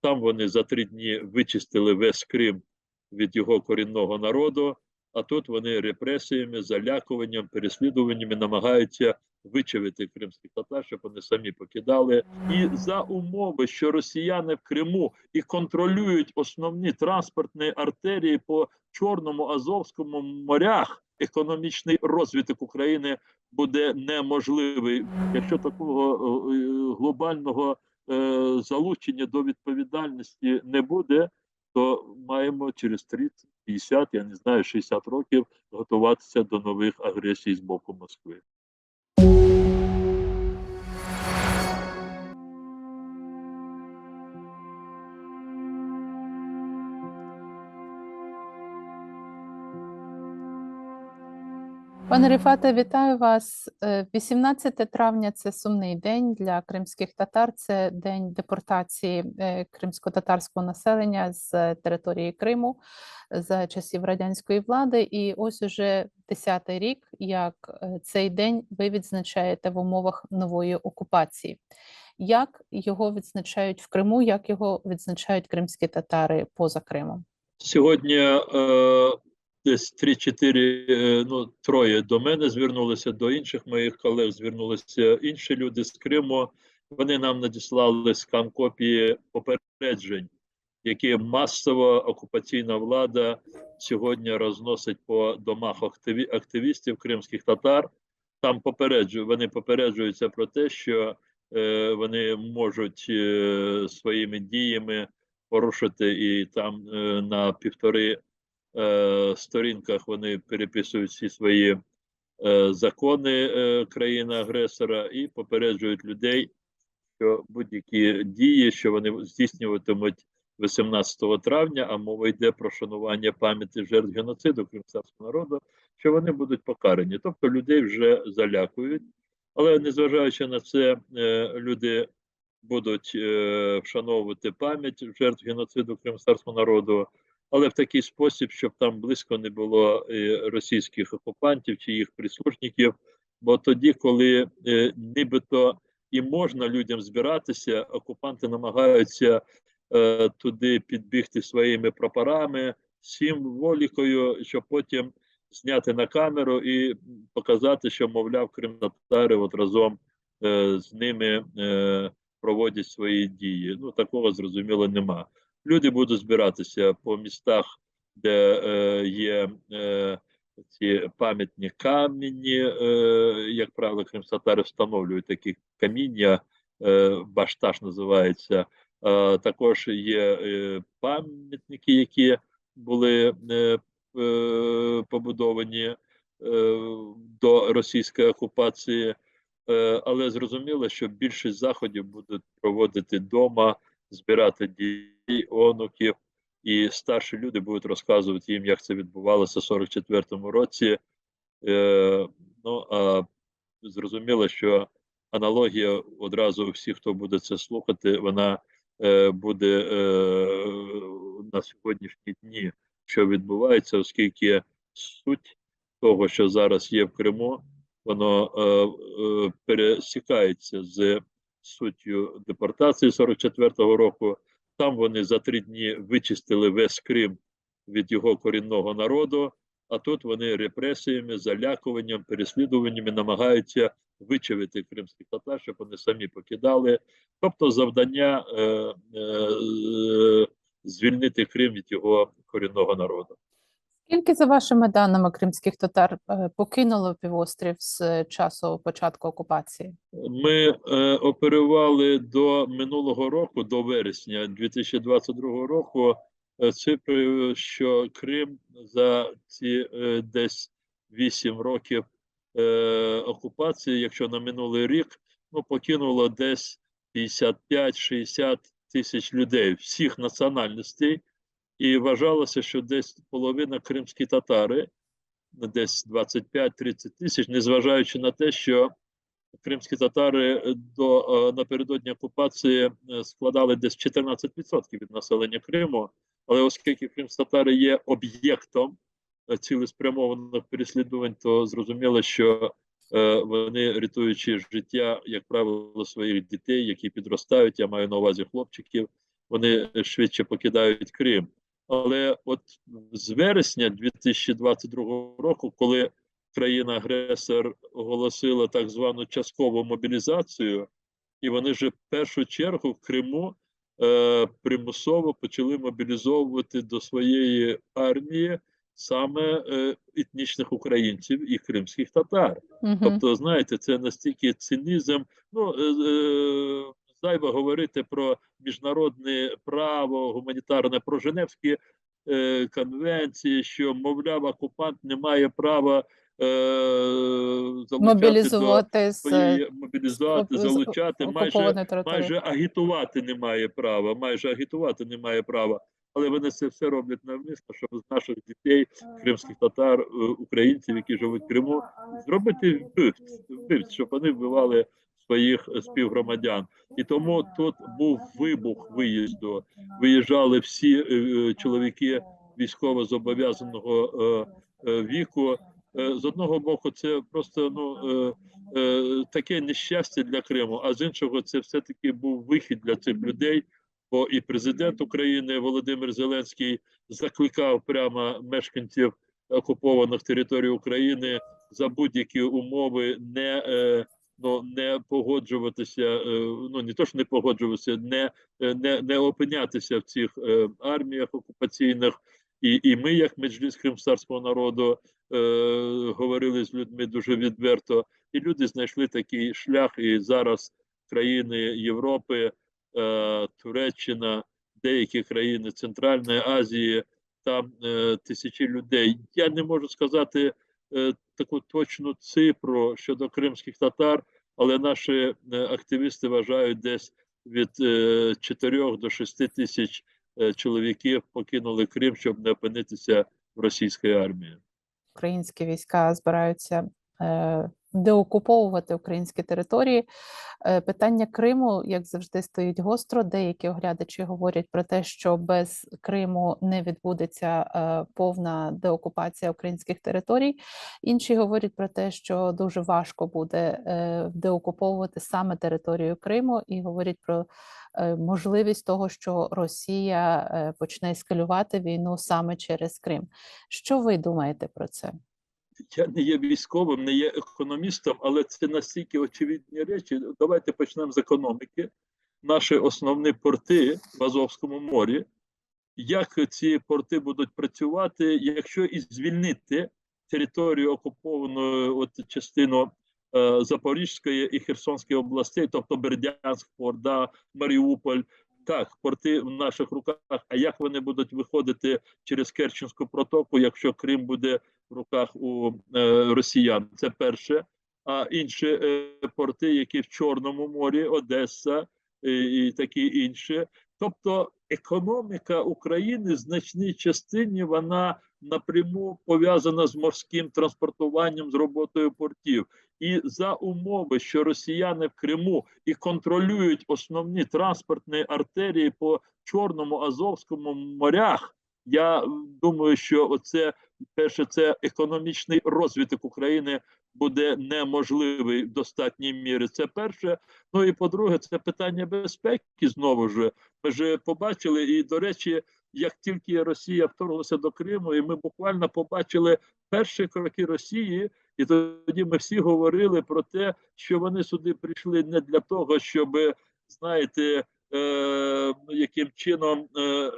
Там вони за три дні вичистили весь Крим від його корінного народу. А тут вони репресіями, залякуванням, переслідуваннями намагаються вичавити кримських татар, щоб вони самі покидали. І за умови, що росіяни в Криму і контролюють основні транспортні артерії по Чорному Азовському морях, економічний розвиток України буде неможливий. Якщо такого е, е, глобального залучення до відповідальності не буде, то маємо через 30, 50, я не знаю, 60 років готуватися до нових агресій з боку Москви. Пане Рифате, вітаю вас. Е, 18 травня це сумний день для кримських татар. Це день депортації е, кримсько-татарського населення з території Криму за часів радянської влади. І ось уже 10-й рік, як е, цей день ви відзначаєте в умовах нової окупації. Як його відзначають в Криму, як його відзначають кримські татари поза Кримом? Сьогодні е, десь 3-4, е, ну троє до мене звернулися, до інших моїх колег звернулися інші люди з Криму. Вони нам надіслали скан копії попереджень, які масово окупаційна влада сьогодні розносить по домах активістів кримських татар. Там попереджу, вони попереджуються про те, що е, вони можуть е, своїми діями порушити і там е, на півтори сторінках вони переписують всі свої е, закони е, країни-агресора і попереджують людей, що будь-які дії, що вони здійснюватимуть 18 травня, а мова йде про шанування пам'яті жертв геноциду кримського народу, що вони будуть покарані. Тобто людей вже залякують, але незважаючи на це, е, люди будуть е, вшановувати пам'ять жертв геноциду кримського народу, але в такий спосіб, щоб там близько не було е, російських окупантів чи їх прислужників. Бо тоді, коли е, нібито і можна людям збиратися, окупанти намагаються е, туди підбігти своїми прапорами, символікою, щоб потім зняти на камеру і показати, що, мовляв, кримтатари от разом з ними проводять свої дії. Ну такого зрозуміло нема. Люди будуть збиратися по містах, де е, є е, ці пам'ятні камені, е, як правило, кримсатари встановлюють такі каміння, е, башташ називається. Е, також є е, пам'ятники, які були е, е, побудовані е, до російської окупації. Е, але зрозуміло, що більшість заходів будуть проводити вдома, збирати дітей, онуків, і старші люди будуть розказувати їм, як це відбувалося в 44-му році. Е, ну а зрозуміло, що аналогія одразу всіх, хто буде це слухати, вона е, буде е, на сьогоднішні дні, що відбувається, оскільки суть того, що зараз є в Криму, воно е, е, пересікається з суттю депортації 44-го року. Там вони за три дні вичистили весь Крим від його корінного народу. А тут вони репресіями, залякуванням, переслідуваннями намагаються вичавити кримських татар, щоб вони самі покидали. Тобто, завдання е, е, звільнити Крим від його корінного народу. Скільки, за вашими даними, кримських татар е, покинуло півострів з часу початку окупації? Ми е, оперували до минулого року, до вересня 2022 року, е, цифрою, що Крим за ці е, десь 8 років е, окупації, якщо на минулий рік, ну покинуло десь 55-60 тисяч людей всіх національностей, і вважалося, що десь половина кримські татари, десь 25-30 тисяч, незважаючи на те, що кримські татари до е, напередодні окупації е, складали десь 14% від населення Криму. Але оскільки кримські татари є об'єктом е, цілеспрямованих переслідувань, то зрозуміло, що вони, рятуючи життя, як правило, своїх дітей, які підростають, я маю на увазі хлопчиків, вони швидше покидають Крим. Але от з вересня 2022 року, коли країна-агресор оголосила так звану часткову мобілізацію, і вони вже в першу чергу в Криму е, примусово почали мобілізовувати до своєї армії саме е, етнічних українців і кримських татар. Мгм. Тобто, знаєте, це настільки цинізм. Ну е, е, зайво говорити про міжнародне право, гуманітарне, про Женевські е, конвенції, що, мовляв, окупант не має права е, залучати Мобілізувати до мобілізувати, з залучати, майже, майже агітувати не має права, майже агітувати не має права. Але вони це все роблять навмисно, щоб з наших дітей, кримських татар, е, українців, які живуть в Криму, зробити вбивць, вбивць, щоб вони вбивали своїх е, співгромадян. І тому тут був вибух виїзду. Виїжджали всі е, е, чоловіки військово зобов'язаного віку. З одного боку, це просто ну таке нещастя для Криму, а з іншого, це все-таки був вихід для цих людей. Бо і президент України Володимир Зеленський закликав прямо мешканців окупованих територій України за будь-які умови не ну не погоджуватися. е, ну не то що не погоджуватися, не, е, не, не опинятися в цих е, арміях окупаційних. І, і ми, як меджліс кримського народу, говорили з людьми дуже відверто, і люди знайшли такий шлях. І зараз країни Європи, Туреччина, деякі країни Центральної Азії, там тисячі людей. Я не можу сказати таку точну цифру щодо кримських татар, але наші е, активісти вважають десь від е, 4 до 6 тисяч е, чоловіків покинули Крим, щоб не опинитися в російській армії. українські війська збираються е, деокуповувати українські території. Е, питання Криму, як завжди, стоїть гостро. Деякі оглядачі говорять про те, що без Криму не відбудеться е, повна деокупація українських територій. Інші говорять про те, що дуже важко буде е, деокуповувати саме територію Криму, і говорять про можливість того, що Росія почне ескалювати війну саме через Крим. Що ви думаєте про це? Я не є військовим, не є економістом, але це настільки очевидні речі. Давайте почнемо з економіки. Наші основні порти в Азовському морі. Як ці порти будуть працювати, якщо і звільнити територію окупованої от частину е, Запорізької і Херсонської областей, тобто Бердянськ, порт, да, Маріуполь, так, порти в наших руках. А як вони будуть виходити через Керченську протоку, якщо Крим буде в руках у е, росіян? Це перше. А інші е, порти, які в Чорному морі, Одеса і, і такі інші. Тобто економіка України в значній частині вона напряму пов'язана з морським транспортуванням, з роботою портів. І за умови, що росіяни в Криму і контролюють основні транспортні артерії по Чорному, Азовському морях, я думаю, що оце перше, це економічний розвиток України буде неможливий в достатній мірі. Це перше. Ну і по-друге, це питання безпеки знову ж. Ми ж побачили, і до речі, як тільки Росія вторглася до Криму, і ми буквально побачили перші кроки Росії, і тоді ми всі говорили про те, що вони сюди прийшли не для того, щоб знаєте, е, яким чином е, е,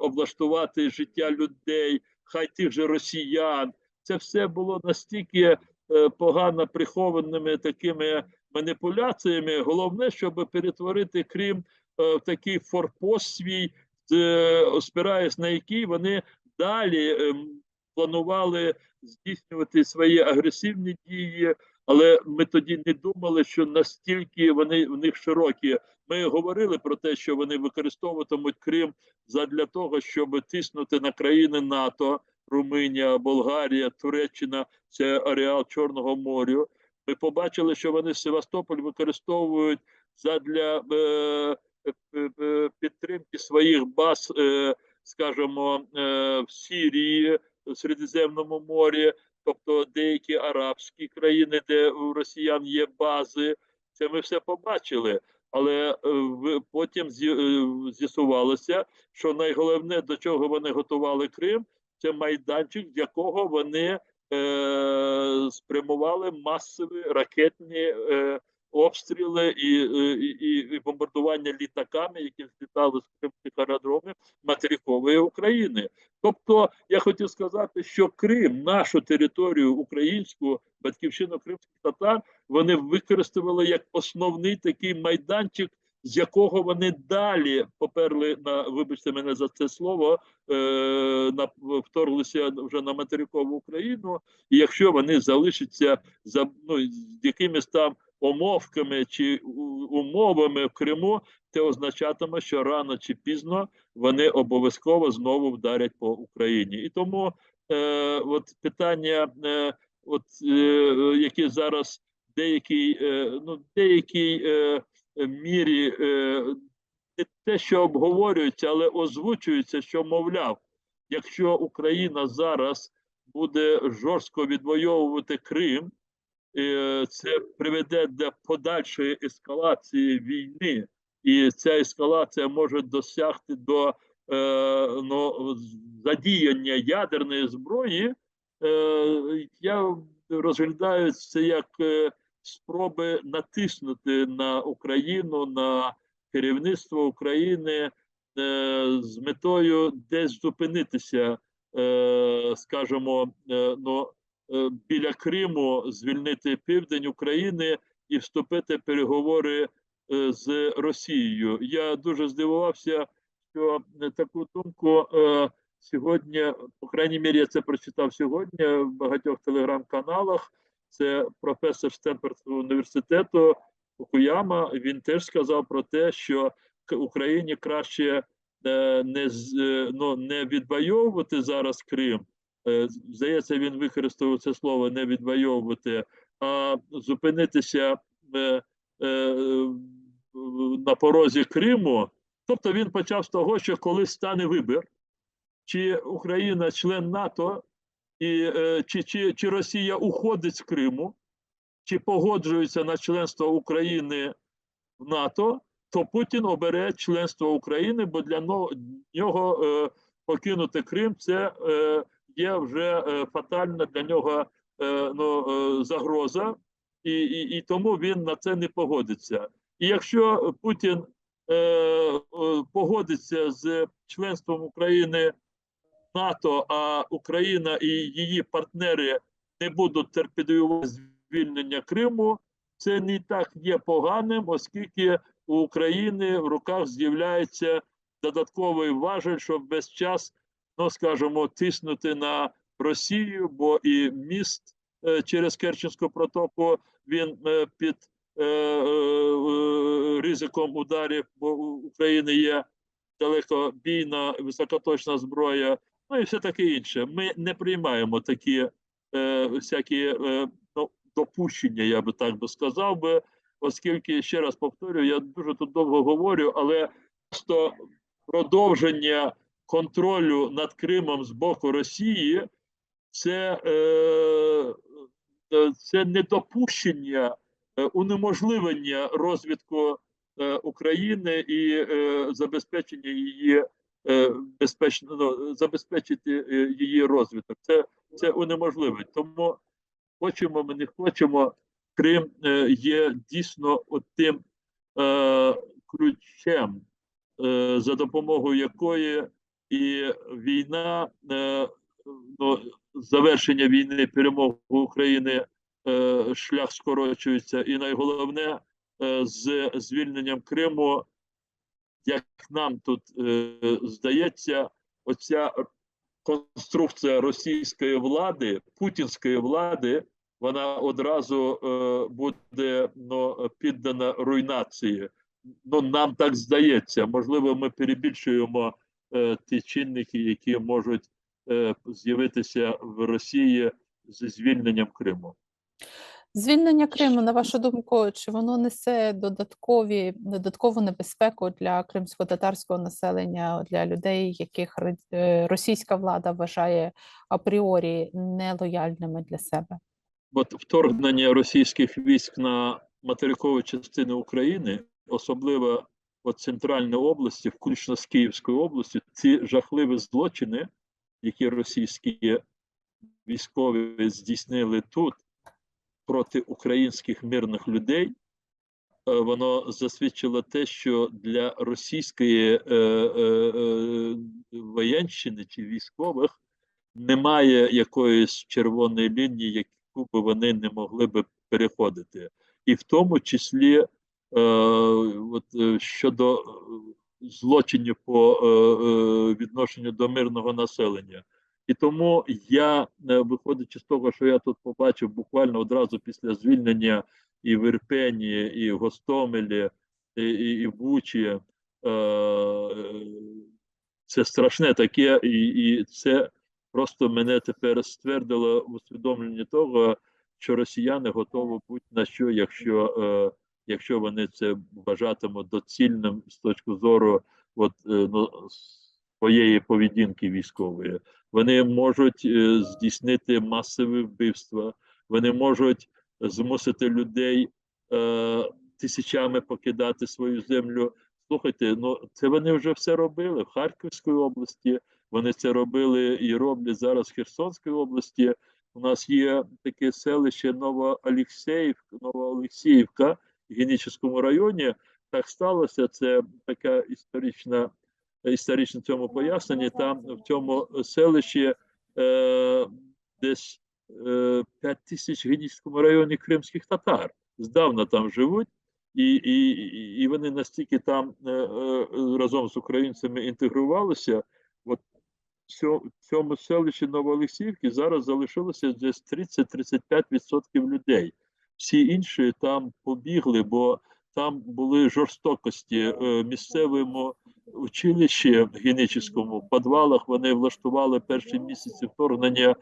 облаштувати життя людей, хай тих же росіян. Це все було настільки е, погано прихованими такими маніпуляціями. Головне, щоб перетворити Крим е, в такий форпост свій, е, спираясь на який вони далі ем, планували здійснювати свої агресивні дії. Але ми тоді не думали, що настільки вони в них широкі. Ми говорили про те, що вони використовуватимуть Крим задля того, щоб тиснути на країни НАТО, Румунія, Болгарія, Туреччина, це ареал Чорного моря. Ми побачили, що вони Севастополь використовують задля е, е, е, підтримки своїх баз, е, скажімо, е, в Сирії, в Середземному морі, тобто деякі арабські країни, де у росіян є бази. Це ми все побачили. Але е, потім е, з'ясувалося, що найголовне, до чого вони готували Крим, це майданчик, з якого вони е, спрямували масові ракетні е, обстріли і, е, і, і, і бомбардування літаками, які злітали з кримських аеродромів материкової України. Тобто, я хотів сказати, що Крим, нашу територію українську, батьківщину кримських татар, вони використовували як основний такий майданчик, з якого вони далі поперли на, вибачте мене за це слово, е, на вторглися вже на материкову Україну. І якщо вони залишаться за ну, з якимись там омовками чи умовами в Криму, це означатиме, що рано чи пізно вони обов'язково знову вдарять по Україні. І тому е, от питання, е, от, е, які зараз деякий, е, ну, деякій е, мірі е, те, що обговорюється, але озвучується, що мовляв, якщо Україна зараз буде жорстко відвоювати Крим, це приведе до подальшої ескалації війни, і ця ескалація може досягти до е, ну, задіяння ядерної зброї. Е, я розглядаю це як е, спроби натиснути на Україну, на керівництво України з метою десь зупинитися, скажімо, ну, біля Криму, звільнити південь України і вступити в переговори е, з Росією. Я дуже здивувався, що е, таку думку е, сьогодні, по крайній мірі, я це прочитав сьогодні в багатьох телеграм-каналах. Це професор Стенфордського університету Фукуяма. Він теж сказав про те, що Україні краще е, не, е, ну, не відвоювати зараз Крим. Е, Здається, він використовував це слово не відвоювати, а зупинитися е, е, на порозі Криму. Тобто він почав з того, що коли стане вибір, чи Україна член НАТО, і чи, чи, чи Росія уходить з Криму, чи погоджується на членство України в НАТО, то Путін обере членство України, бо для нього покинути Крим це є вже е, фатальна для нього е, ну, е, загроза, і, і, і тому він на це не погодиться. І якщо Путін погодиться з членством України НАТО, а Україна і її партнери не будуть терпідуювати звільнення Криму, це не так є поганим, оскільки у України в руках з'являється додатковий важель, щоб весь час, ну скажімо, тиснути на Росію, бо і міст е, через Керченську протоку він е, під е, ризиком ударів, бо у України є далекобійна високоточна зброя, ну і все таке інше. Ми не приймаємо такі всякі ну, допущення, я би так би сказав би, оскільки ще раз повторюю, я дуже тут довго говорю, але просто продовження контролю над Кримом з боку Росії це, е, е, це недопущення, е, унеможливлення розвитку е, України і е, забезпечення її е, безпечно, ну, забезпечити її розвиток. Це, це унеможливить. Тому хочемо ми не хочемо, Крим е, є дійсно тим е, ключем, е, за допомогою якої і війна, е, ну, завершення війни, перемоги України, е, шлях скорочується. І найголовне е, з звільненням Криму, як нам тут здається, оця конструкція російської влади, путінської влади, вона одразу е, буде ну, піддана руйнації. Ну, нам так здається. Можливо, ми перебільшуємо ті чинники, які можуть е, з'явитися в Росії зі звільненням Криму. Звільнення Криму, на вашу думку, чи воно несе додаткові додаткову небезпеку для кримсько-татарського населення, для людей, яких е, російська влада вважає апріорі нелояльними для себе? От вторгнення російських військ на материкові частини України особливо от центральної області, включно з Київською областю, ці жахливі злочини, які російські військові здійснили тут проти українських мирних людей, е, воно засвідчило те, що для російської е, е, е, воєнщини чи військових немає якоїсь червоної лінії, яку би вони не могли би переходити. І в тому числі от, е, щодо е, злочинів по е, е, відношенню до мирного населення. І тому я, е, виходячи з того, що я тут побачив буквально одразу після звільнення і в Ірпені, і в Гостомелі, і, і, і в Бучі, е, е, це страшне таке, і, і це просто мене тепер ствердило в усвідомленні того, що росіяни готові бути на що, якщо, е, якщо вони це вважатимуть доцільним з точки зору от, е, ну, своєї поведінки військової. Вони можуть е, здійснити масові вбивства, вони можуть змусити людей е, тисячами покидати свою землю. Слухайте, ну це вони вже все робили в Харківській області. Вони це робили і роблять зараз в Херсонській області. У нас є таке селище Новоолексіївка, Новоолексіївка Генічеському районі. Так сталося. Це така історична історичне цьому поясненні. Там в цьому селищі е, десь е, 5 тисяч в районі кримських татар. Здавна там живуть, і, і, і вони настільки там е, е, разом з українцями інтегрувалися. От в цьому селищі Новоолексіївки зараз залишилося десь 30-35% людей. Всі інші там побігли, бо там були жорстокості е, місцевому училищі генетичному в підвалах вони влаштували перші місяці вторгнення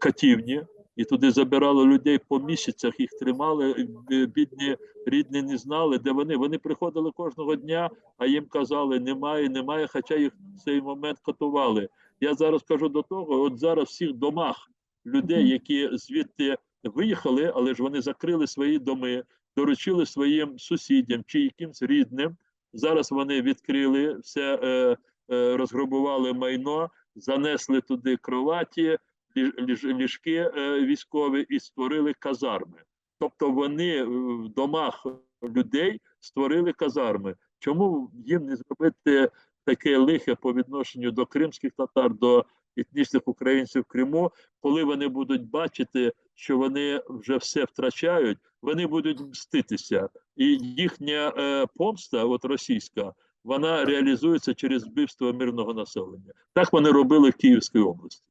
катівні, і туди забирали людей по місяцях, їх тримали. Бідні рідні не знали, де вони. Вони приходили кожного дня, а їм казали, немає, немає, хоча їх в цей момент катували. Я зараз кажу до того: от зараз в всіх домах людей, які звідти виїхали, але ж вони закрили свої доми, доручили своїм сусідям чи якимсь рідним. Зараз вони відкрили все, е, е, розграбували майно, занесли туди кроваті, ліж, ліж, ліжки е, військові і створили казарми. Тобто вони в домах людей створили казарми. Чому їм не зробити таке лихе по відношенню до кримських татар, до етнічних українців в Криму, коли вони будуть бачити, що вони вже все втрачають, вони будуть мститися, і їхня е, помста, от російська, вона реалізується через вбивство мирного населення. Так вони робили в Київській області.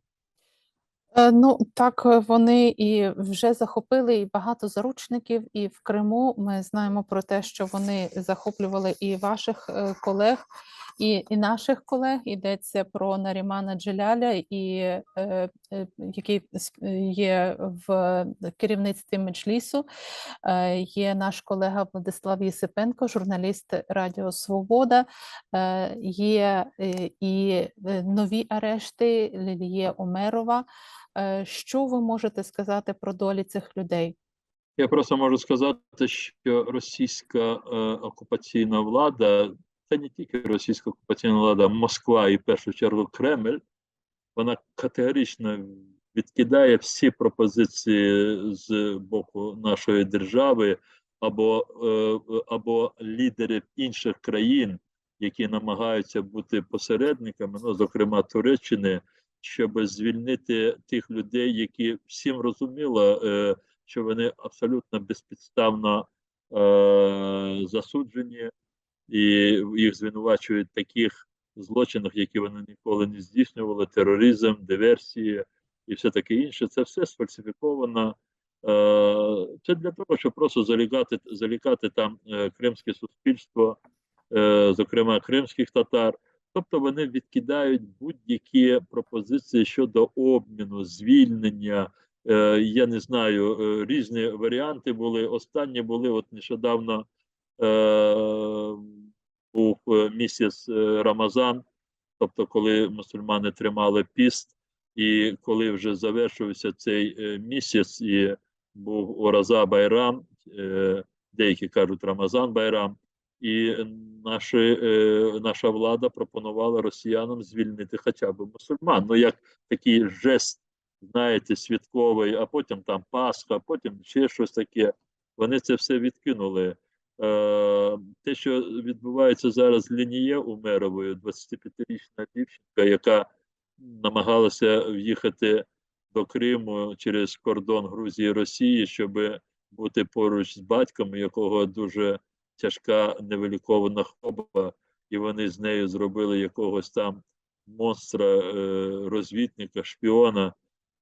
Е, Ну, так е, вони і вже захопили і багато заручників, і в Криму ми знаємо про те, що вони захоплювали і ваших е, колег, і, і наших колег. Йдеться про Нарімана Джеляля, і, е, е, який є в керівництві Меджлісу. Е, Є наш колега Владислав Єсипенко, журналіст Радіо Свобода. Е, Є е, і е, нові арешти Ліліє Омерова. Е, Що ви можете сказати про долі цих людей? Я просто можу сказати, що російська е, окупаційна влада, це не тільки російська окупаційна влада, Москва і в першу чергу Кремль, вона категорично відкидає всі пропозиції з боку нашої держави або, е, або лідерів інших країн, які намагаються бути посередниками, ну, зокрема Туреччини, щоб звільнити тих людей, які всім розуміло, е, що вони абсолютно безпідставно е, засуджені, і їх звинувачують в таких злочинах, які вони ніколи не здійснювали: тероризм, диверсії і все таке інше. Це все сфальсифіковано. Е, Це для того, щоб просто залікати, залікати там е, кримське суспільство, е, зокрема кримських татар. Тобто вони відкидають будь-які пропозиції щодо обміну, звільнення. Я не знаю, різні варіанти були. Останні були от нещодавно був е, місяць е, Рамазан, тобто, коли мусульмани тримали піст, і коли вже завершився цей е, місяць, і був Ораза Байрам, деякі кажуть Рамазан Байрам, і наші, наша влада пропонувала росіянам звільнити хоча б мусульман. Ну, як такий жест, знаєте, святковий, а потім там Пасха, потім ще щось таке. Вони це все відкинули. Е, те, що відбувається зараз з Лініє Умеровою, 25-річна дівчинка, яка намагалася в'їхати до Криму через кордон Грузії і Росії, щоб бути поруч з батьком, якого дуже тяжка невилікована хвороба, і вони з нею зробили якогось там монстра, е, розвідника, шпіона.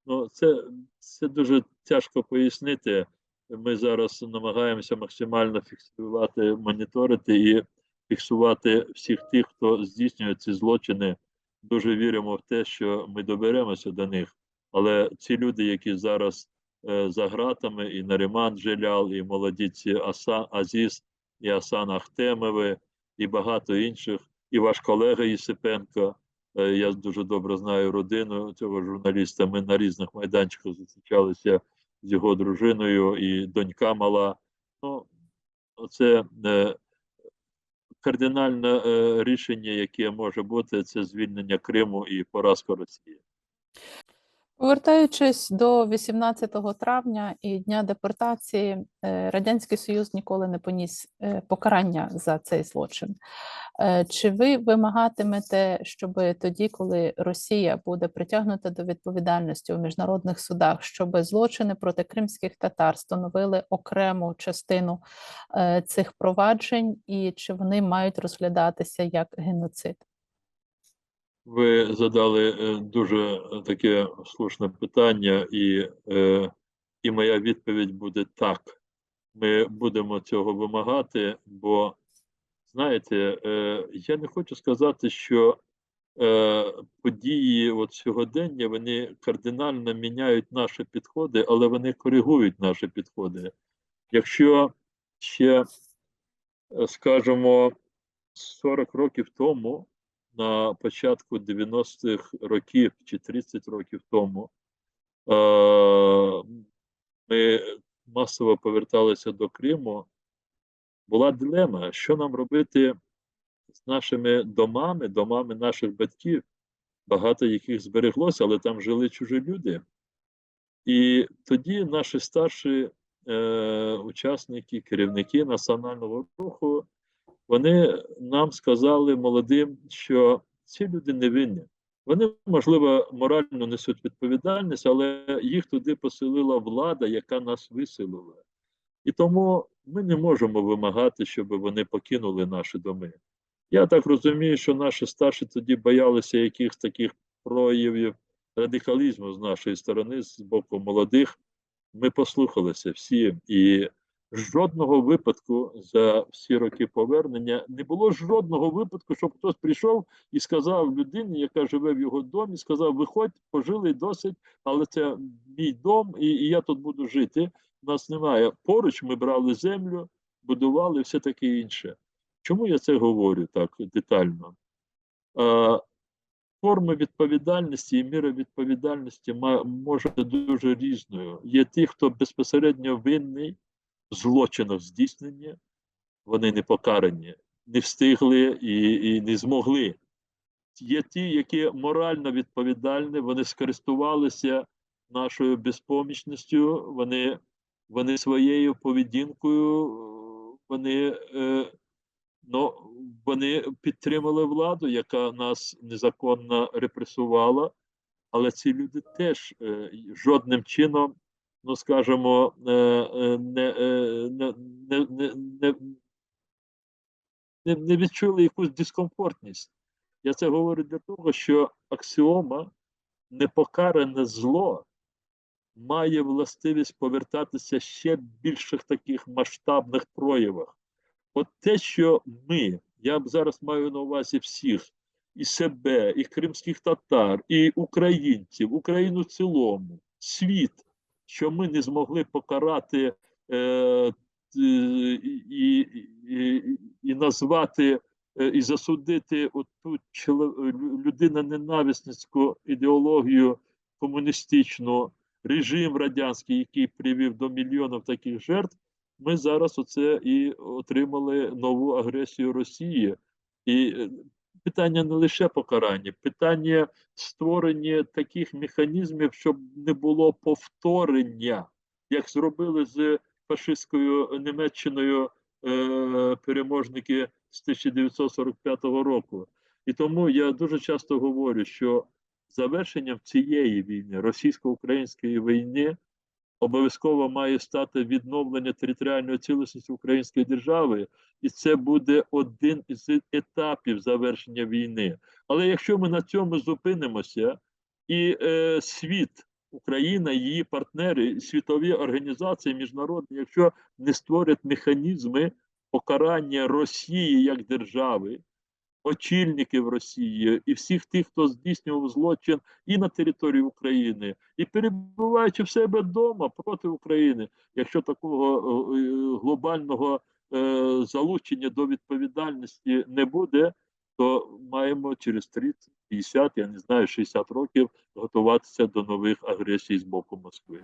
Ну, це, це дуже тяжко пояснити. Ми зараз намагаємося максимально фіксувати, моніторити і фіксувати всіх тих, хто здійснює ці злочини. Дуже віримо в те, що ми доберемося до них. Але ці люди, які зараз е, за ґратами, і Наріман Джелял, і молоді ці Аса, Азіз, і Асан Ахтемови, і багато інших, і ваш колега Єсипенко. Е, я дуже добре знаю родину цього журналіста. Ми на різних майданчиках зустрічалися з його дружиною, і донька мала. Ну, це е, кардинальне е, рішення, яке може бути, це звільнення Криму і поразка Росії. Повертаючись до 18 травня і дня депортації, е, Радянський Союз ніколи не поніс е, покарання за цей злочин. Е, Чи ви вимагатимете, щоб тоді, коли Росія буде притягнута до відповідальності у міжнародних судах, щоб злочини проти кримських татар становили окрему частину цих проваджень, і чи вони мають розглядатися як геноцид? Ви задали е, дуже е, таке слушне питання, і, е, і моя відповідь буде так. Ми будемо цього вимагати, бо, знаєте, я не хочу сказати, що події от сьогодення вони кардинально міняють наші підходи, але вони коригують наші підходи. Якщо ще, скажімо, 40 років тому на початку 90-х років чи 30 років тому е, ми масово поверталися до Криму, була дилема, що нам робити з нашими домами, домами наших батьків, багато яких збереглося, але там жили чужі люди. І тоді наші старші е, учасники, керівники національного руху, вони нам сказали молодим, що ці люди невинні. Вони, можливо, морально несуть відповідальність, але їх туди поселила влада, яка нас виселила. І тому ми не можемо вимагати, щоб вони покинули наші доми. Я так розумію, що наші старші тоді боялися якихось таких проявів радикалізму з нашої сторони, з боку молодих. Ми послухалися всі, і жодного випадку за всі роки повернення не було жодного випадку, щоб хтось прийшов і сказав людині, яка живе в його домі, сказав: Виходь, пожили досить, але це мій дом, і, і я тут буду жити. У нас немає. Поруч ми брали землю, будували все таке інше. Чому я це говорю так детально? А, форма відповідальності і міра відповідальності може дуже різною. Є ті, хто безпосередньо винний злочинах здійснення, вони не покарані, не встигли і, і не змогли. Є ті, які морально відповідальні, вони скористувалися нашою безпомічністю, вони, вони своєю поведінкою, вони, е, ну, вони підтримали владу, яка нас незаконно репресувала, але ці люди теж е, жодним чином, ну скажімо, е, е, не, е, не, не, не, не, не, відчули якусь дискомфортність. Я це говорю для того, що аксіома непокаране зло має властивість повертатися ще в більших таких масштабних проявах. От те, що ми, я зараз маю на увазі всіх, і себе, і кримських татар, і українців, Україну в цілому, світ, що ми не змогли покарати е, і, і, і назвати е, і засудити оту людина ненависницьку ідеологію комуністичну, режим радянський, який привів до мільйонів таких жертв, ми зараз оце і отримали нову агресію Росії. І е, питання не лише покарання, питання створення таких механізмів, щоб не було повторення, як зробили з фашистською Німеччиною е, переможники з 1945 року. І тому я дуже часто говорю, що завершенням цієї війни, російсько-української війни, обов'язково має стати відновлення територіальної цілісності української держави, і це буде один із етапів завершення війни. Але якщо ми на цьому зупинимося, і е, світ, Україна, її партнери, світові організації міжнародні, якщо не створять механізми покарання Росії як держави, очільників Росії і всіх тих, хто здійснював злочин і на території України, і перебуваючи в себе вдома проти України, якщо такого е, е, глобального е, залучення до відповідальності не буде, то маємо через 30, 50, я не знаю, 60 років готуватися до нових агресій з боку Москви.